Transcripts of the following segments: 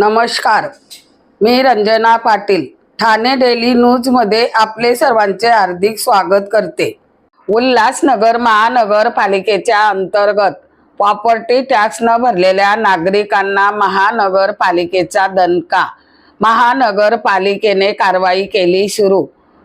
नमस्कार. मी रंजना पाटील ठाणे डेली न्यूजमध्ये आपले सर्वांचे हार्दिक स्वागत करते. उल्हासनगर महानगरपालिकेच्या अंतर्गत प्रॉपर्टी टॅक्स न भरलेल्या नागरिकांना महानगरपालिकेचा दणका. महानगरपालिकेने कारवाई केली सुरू.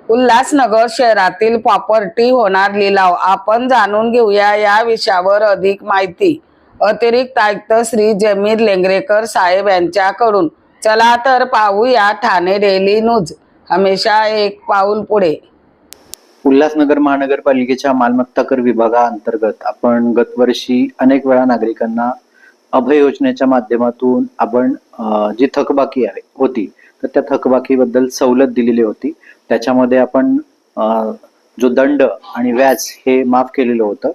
उल्हासनगर शहरातील प्रॉपर्टी होणार लिलाव आपण जाणून घेऊया या विषयावर अधिक माहिती. अतिरिक्त आयुक्त श्री जमीर लेंगरेकर साहेब यांच्याकडून चला तर पाहूया ठाणे डेली न्यूज. हमेशा एक पाऊल पुढे. उल्हासनगर महानगरपालिकेच्या मालमत्ता कर विभागाअंतर्गत आपण गतवर्षी अनेक वेळा नागरिकांना अभय योजनेच्या माध्यमातून आपण जी थकबाकी आहे होती तर त्या थकबाकीबद्दल सवलत दिलेली होती. त्याच्यामध्ये आपण जो दंड आणि व्याज हे माफ केलेलं होतं.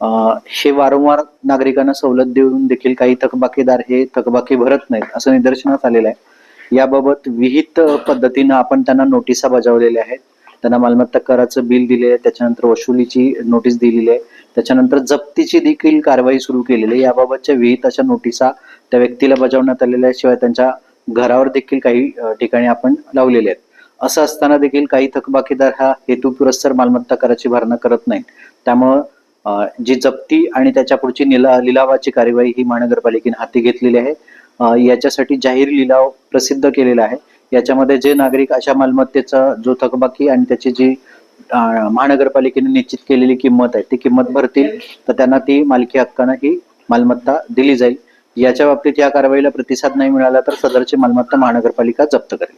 हे वारंवार नागरिकांना सवलत देऊन देखील काही थकबाकीदार हे थकबाकी भरत नाहीत असं निदर्शनास आलेलं आहे. याबाबत विहित पद्धतीनं आपण त्यांना नोटिसा बजावलेल्या आहेत. त्यांना मालमत्ता कराचं बिल दिले आहे त्याच्यानंतर वसुलीची नोटीस दिलेली आहे त्याच्यानंतर जप्तीची देखील कारवाई सुरू केलेली आहे. याबाबतच्या विहित अशा नोटिसा त्या व्यक्तीला बजावण्यात आलेल्या आहेत शिवाय त्यांच्या घरावर देखील काही ठिकाणी आपण लावलेले आहेत. असं असताना देखील काही थकबाकीदार हा हेतुपुरस्सर मालमत्ता कराची भरणा करत नाहीत. त्यामुळं जी जप्ती आणि त्याच्या पुढची निला लिलावाची कार्यवाही ही महानगरपालिकेने हाती घेतलेली आहे. याच्यासाठी जाहीर लिलाव प्रसिद्ध केलेला आहे. याच्यामध्ये जे नागरिक अशा मालमत्तेचा जो थकबाकी आणि त्याची जी महानगरपालिकेने निश्चित केलेली किंमत आहे ती किंमत भरतील तर त्यांना ती मालकी हक्कानं ही मालमत्ता दिली जाईल. याच्या बाबतीत या कारवाईला प्रतिसाद नाही मिळाला तर सदरची मालमत्ता महानगरपालिका जप्त करेल.